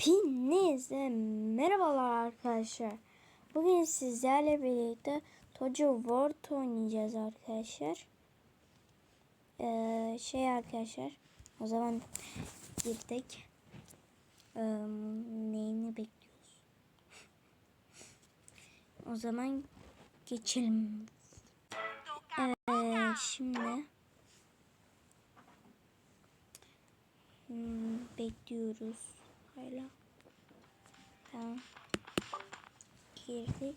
Hepinize merhabalar arkadaşlar. Bugün sizlerle birlikte Tojo World oynayacağız arkadaşlar. Ee, şey arkadaşlar. O zaman girdik. Ee, neyini bekliyoruz? o zaman geçelim. Evet şimdi Hmm, bekliyoruz. Hala. Tamam. Girdik.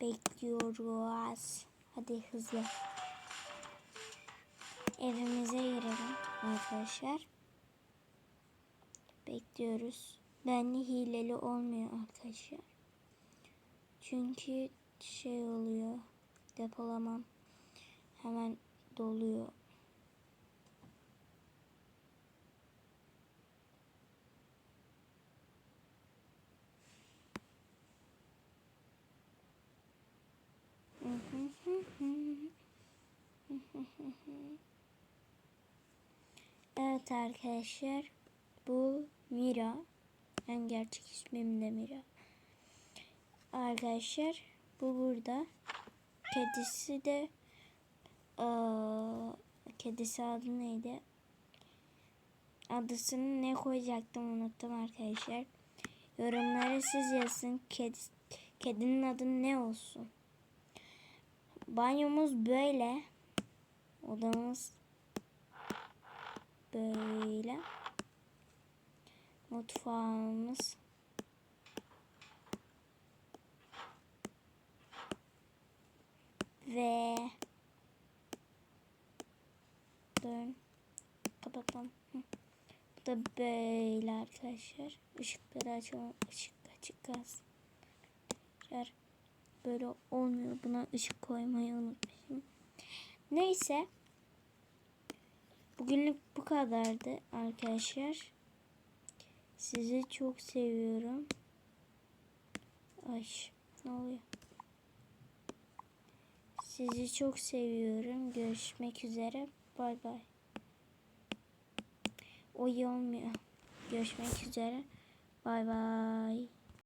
Bekliyoruz. Hadi hızlı. Evimize girelim arkadaşlar. Bekliyoruz. Benli hileli olmuyor arkadaşlar. Çünkü şey oluyor. Depolamam hemen doluyor. Evet arkadaşlar bu Mira. Ben gerçek ismim de Mira. Arkadaşlar bu burada. Kedisi de aa, kedisi adı neydi? Adısını ne koyacaktım unuttum arkadaşlar. Yorumlara siz yazın. Kedi, kedinin adı ne olsun? Banyomuz böyle. Odamız böyle. Mutfağımız kapatalım. Hı. Bu da böyle arkadaşlar. Işıkları açalım. Işık açık kalsın. Böyle olmuyor. Buna ışık koymayı unutmuşum. Neyse. Bugünlük bu kadardı arkadaşlar. Sizi çok seviyorum. Ay ne oluyor? Sizi çok seviyorum. Görüşmek üzere. Bay bay. O iyi olmuyor. Görüşmek üzere. Bay bay.